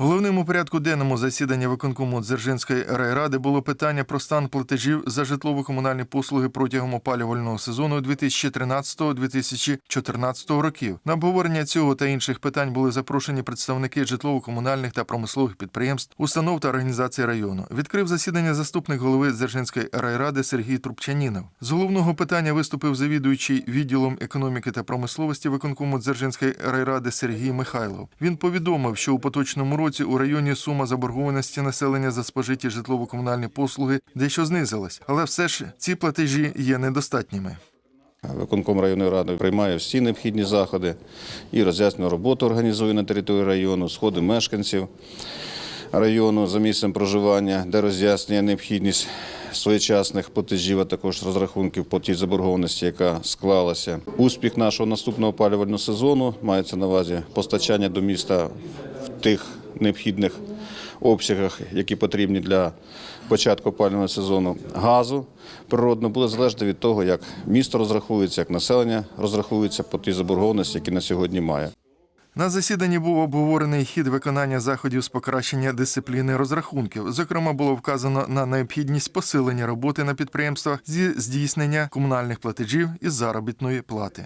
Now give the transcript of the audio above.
Головним у порядку денному засідання виконкому Дзержинської райради було питання про стан платежів за житлово-комунальні послуги протягом опалювального сезону 2013-2014 років. На обговорення цього та інших питань були запрошені представники житлово-комунальних та промислових підприємств, установ та організацій району. Відкрив засідання заступник голови Дзержинської райради Сергій Трубчанінов. З головного питання виступив завідуючий відділом економіки та промисловості виконкому Дзержинської райради Сергій Михайлов. Він повідомив, що у поточному році у районі сума заборгованості населення за спожиті житлово-комунальні послуги дещо знизилась, але все ж ці платежі є недостатніми. Виконком районної ради приймає всі необхідні заходи і роз'яснює роботу організує на території району, сходи мешканців району за місцем проживання, де роз'яснює необхідність своєчасних платежів, а також розрахунків по тій заборгованості, яка склалася. Успіх нашого наступного опалювального сезону мається на увазі постачання до міста в тих необхідних обсягах, які потрібні для початку опалювального сезону газу природно буде залежати від того, як місто розрахується, як населення розрахується по тій заборгованості, які на сьогодні має. На засіданні був обговорений хід виконання заходів з покращення дисципліни розрахунків. Зокрема, було вказано на необхідність посилення роботи на підприємствах зі здійснення комунальних платежів із заробітної плати.